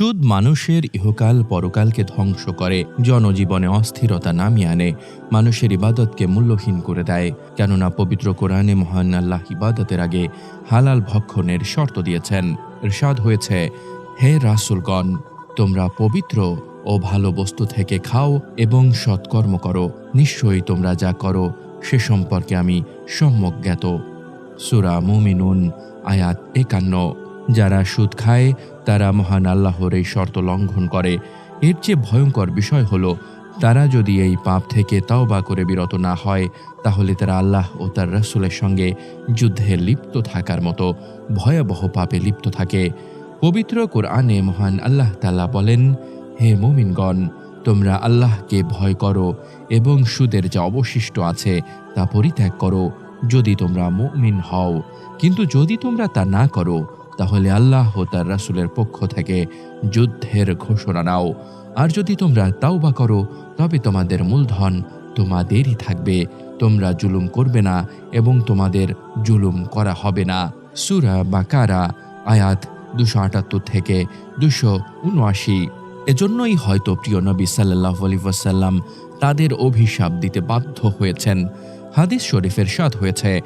সুদ মানুষের ইহকাল পরকালকে ধ্বংস করে, জনজীবনে অস্থিরতা নামিয়ে আনে, মানুষের ইবাদতকে মূল্যহীন করে দেয়। কেননা পবিত্র কোরআনে মহান আল্লাহ ইবাদতের আগে হালাল ভক্ষণের শর্ত দিয়েছেন। ইরশাদ হয়েছে, হে রাসুলগণ, তোমরা পবিত্র ও ভালো বস্তু থেকে খাও এবং সৎকর্ম করো। নিশ্চয়ই তোমরা যা করো, সে সম্পর্কে আমি সম্যক জ্ঞাত। সুরা মুমিনুন, আয়াত একান্ন। যারা সুদ খায়, তারা মহান আল্লাহর এই শর্ত লঙ্ঘন করে। এর চেয়ে ভয়ঙ্কর বিষয় হলো, তারা যদি এই পাপ থেকে তাওবা করে বিরত না হয়, তাহলে তারা আল্লাহ ও তার রসুলের সঙ্গে যুদ্ধে লিপ্ত থাকার মতো ভয়াবহ পাপে লিপ্ত থাকে। পবিত্র কোরআনে মহান আল্লাহ তাআলা বলেন, হে মুমিনগণ, তোমরা আল্লাহকে ভয় করো এবং সুদের যা অবশিষ্ট আছে তা পরিত্যাগ করো। যদি তোমরা মুমিন হও, কিন্তু যদি তোমরা তা না করো তাহলে আল্লাহ ও তার রাসূলের পক্ষ থেকে যুদ্ধের ঘোষণা নাও। আর যদি তোমরা তাওবা করো, তবে তোমাদের মূলধন তোমাদেরই থাকবে। তোমরা জুলুম করবে না এবং তোমাদের জুলুম করা হবে না। সুরা বাকারা, আয়াত দুশো আটাত্তর থেকে দুশো উনআশি। এজন্যই হয়তো প্রিয় নবী সাল্লাহ আলী ওয়াসাল্লাম তাদের অভিশাপ দিতে বাধ্য হয়েছেন। হাদিস শরীফের সাদ হয়েছে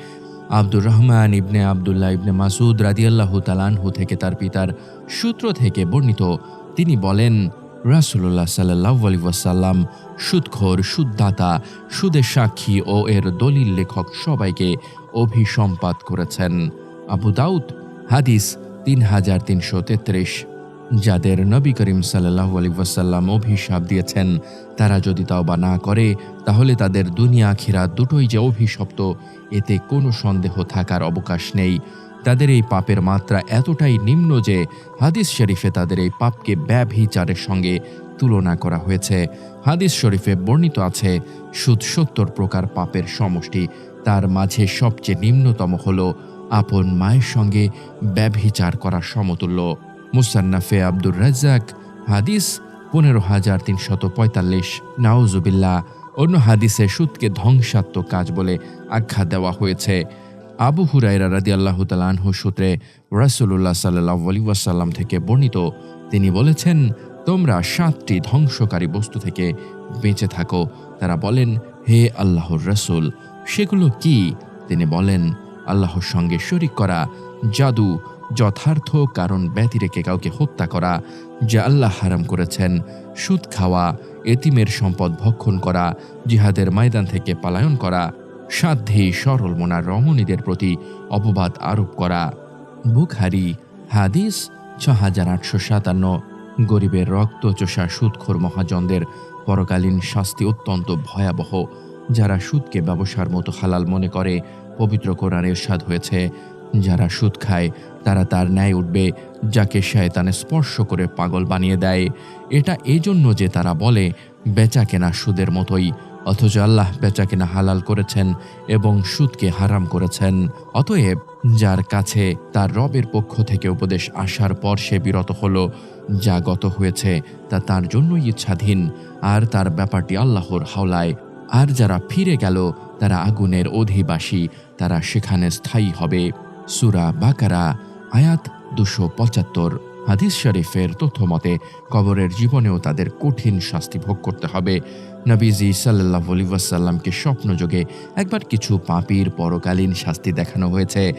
আব্দুর রহমান ইবনে আবদুল্লাহ ইবনে মাসুদ রাদিয়াল্লাহু তালানহু থেকে তার পিতার সূত্র থেকে বর্ণিত। তিনি বলেন রাসুল্লাহ সাল্লাহ আলী ওয়াসাল্লাম সুদখোর, সুদদাতা, সুদের সাক্ষী ও এর দলিল লেখক সবাইকে অভিসম্পাত করেছেন। আবু দাউদ, হাদিস তিন হাজার তিনশো তেত্রিশ। যাদের নবী করিম সাল্লাহ আলী ওয়াসাল্লাম অভিশাপ দিয়েছেন, তারা যদি তাও বা না করে, তাহলে তাদের দুনিয়া খিরা দুটোই যে অভিশপ্ত, এতে কোনো সন্দেহ থাকার অবকাশ নেই। তাদের এই পাপের মাত্রা এতটাই নিম্ন যে হাদিস শরীফে তাদের এই পাপকে ব্যভিচারের সঙ্গে তুলনা করা হয়েছে। হাদিস শরীফে বর্ণিত আছে, সুদ সত্তর প্রকার পাপের সমষ্টি, তার মাঝে সবচেয়ে নিম্নতম হল আপন মায়ের সঙ্গে ব্যভিচার করা সমতুল্য। মুসান্নাফে আব্দুর রাজ্জাক, হাদিস পনেরো হাজার তিনশত পঁয়তাল্লিশ। নাউজুবিল্লা অন্য হাদিসে সুদকে ধ্বংসাত্মক কাজ বলে আখ্যা দেওয়া হয়েছে। আবু হুরাইরা রাদি আল্লাহ তালানহু সূত্রে রাসুল্লাহ সাল্লাহ ওয়াসাল্লাম থেকে বর্ণিত, তিনি বলেছেন, তোমরা সাতটি ধ্বংসকারী বস্তু থেকে বেঁচে থাকো। তারা বলেন, হে আল্লাহর রসুল, সেগুলো কি? তিনি বলেন, আল্লাহর সঙ্গে শরিক করা, জাদু যথার্থ কারণ ব্যতি রেখে কাউকে হত্যা করা, যা আল্লাহ হারাম করেছেন। সুদ খাওয়া, এতিমের সম্পদ ভক্ষণ করা, জিহাদের ময়দান থেকে পালায়ন করা, সাধ্যে সরল মোনার রমণীদের প্রতি অপবাদ আরোপ করা। বুখারি, হাদিস ছ হাজার আটশো সাতান্ন। গরিবের রক্ত চোষা সুদখোর মহাজনদের পরকালীন শাস্তি অত্যন্ত ভয়াবহ, যারা সুদকে ব্যবসার মতো হালাল মনে করে, পবিত্র কোরআনে সাদ হয়েছে। যারা সুদ খায়, তারা তার ন্যায় উঠবে, যাকে শয়তানে স্পর্শ করে পাগল বানিয়ে দেয়। এটা এজন্য যে তারা বলে, বেচা কেনা সুদের মতোই, অথচ আল্লাহ বেচা কেনা হালাল করেছেন এবং সুদকে হারাম করেছেন। অতএব, যার কাছে তার রবের পক্ষ থেকে উপদেশ আসার পর সে বিরত হলো, যা গত হয়েছে, তা তার জন্যই ইচ্ছাধীন, আর তার ব্যাপারটি আল্লাহর হাওলায়। আর যারা ফিরে গেল, তারা আগুনের অধিবাসী, তারা সেখানে স্থায়ী হবে। সুরা বাকারা, আয়াত দুশো পঁচাত্তর। হাদিস শরীফের তথ্য মতে কবরের জীবনেও তাদের কঠিন শাস্তি ভোগ করতে হবে। নবীজি সাল্লাহ আলী ওয়াসাল্লামকে স্বপ্নযোগে একবার কিছু পাপির পরকালীন শাস্তি দেখানো হয়েছে।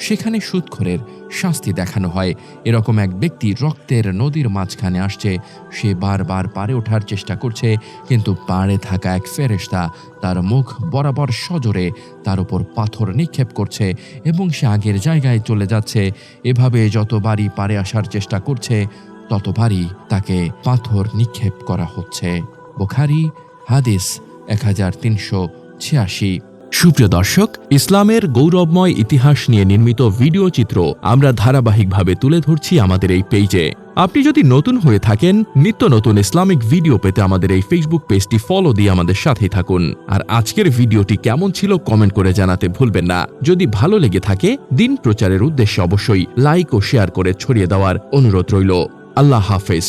সেখানে সুৎখরের শাস্তি দেখানো হয়। এরকম এক ব্যক্তি রক্তের নদীর মাঝখানে আসছে। সে বারবার পারে ওঠার চেষ্টা করছে, কিন্তু পাড়ে থাকা এক ফেরেশতা তার মুখ বরাবর সজোরে তার উপর পাথর নিক্ষেপ করছে এবং সে আগের জায়গায় চলে যাচ্ছে। এভাবে যতবারই পারে আসার চেষ্টা করছে, ততবারই তাকে পাথর নিক্ষেপ করা হচ্ছে। বোখারি হাদিস এক হাজার তিনশো ছিয়াশি। সুপ্রিয় দর্শক, ইসলামের গৌরবময় ইতিহাস নিয়ে নির্মিত ভিডিও চিত্র আমরা ধারাবাহিকভাবে তুলে ধরছি আমাদের এই পেজে। আপনি যদি নতুন হয়ে থাকেন, নিত্য নতুন ইসলামিক ভিডিও পেতে আমাদের এই ফেসবুক পেজটি ফলো দিয়ে আমাদের সাথেই থাকুন। আর আজকের ভিডিওটি কেমন ছিল কমেন্ট করে জানাতে ভুলবেন না। যদি ভালো লেগে থাকে, দিন প্রচারের উদ্দেশ্যে অবশ্যই লাইক ও শেয়ার করে ছড়িয়ে দেওয়ার অনুরোধ রইল। আল্লাহ হাফেজ।